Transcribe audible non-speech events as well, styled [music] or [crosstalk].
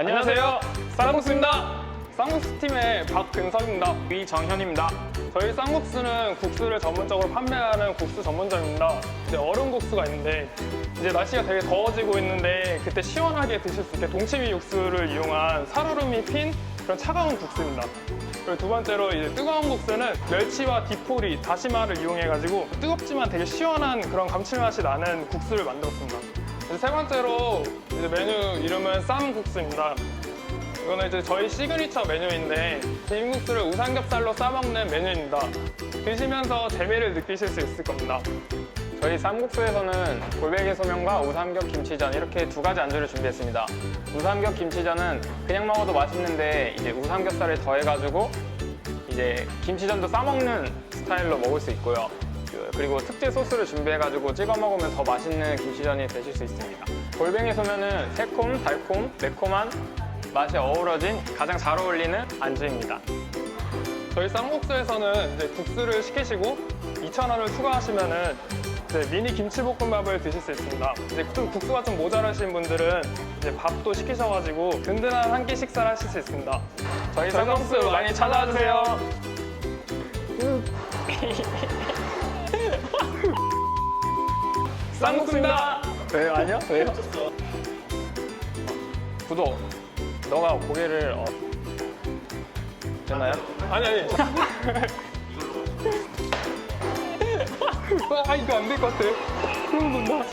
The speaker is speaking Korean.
안녕하세요. 쌍국수입니다. 쌍국수 팀의 박근석입니다. 이정현입니다. 저희 쌍국수는 국수를 전문적으로 판매하는 국수 전문점입니다. 이제 얼음 국수가 있는데 이제 날씨가 되게 더워지고 있는데 그때 시원하게 드실 수 있게 동치미 육수를 이용한 살얼음이 핀 그런 차가운 국수입니다. 그리고 두 번째로 이제 뜨거운 국수는 멸치와 디포리, 다시마를 이용해가지고 뜨겁지만 되게 시원한 그런 감칠맛이 나는 국수를 만들었습니다. 이제 세 번째로 이제 메뉴 이름은 쌈국수입니다. 이거는 이제 저희 시그니처 메뉴인데 비빔국수를 우삼겹살로 싸먹는 메뉴입니다. 드시면서 재미를 느끼실 수 있을 겁니다. 저희 쌈국수에서는 골뱅이 소면과 우삼겹 김치전 이렇게 두 가지 안주를 준비했습니다. 우삼겹 김치전은 그냥 먹어도 맛있는데 이제 우삼겹살을 더해가지고 이제 김치전도 싸먹는 스타일로 먹을 수 있고요. 그- 그리고 특제 소스를 준비해가지고 찍어 먹으면 더 맛있는 김치전이 되실 수 있습니다. 골뱅이 소면은 새콤, 달콤, 매콤한 맛이 어우러진 가장 잘 어울리는 안주입니다. 저희 쌍국수에서는 이제 국수를 시키시고 2,000원을 추가하시면은 이제 미니 김치볶음밥을 드실 수 있습니다. 이제 좀 국수가 좀 모자라신 분들은 이제 밥도 시키셔가지고 든든한 한 끼 식사를 하실 수 있습니다. 저희 쌍국수 많이 찾아주세요. [laughs] 쌍국수입니다. 왜요? 아니요? 왜요? 구독. 너가 고개를 어... 됐나요? 아니 아니. [laughs] 아 이거 안 될 것 같아. 소름 돋나.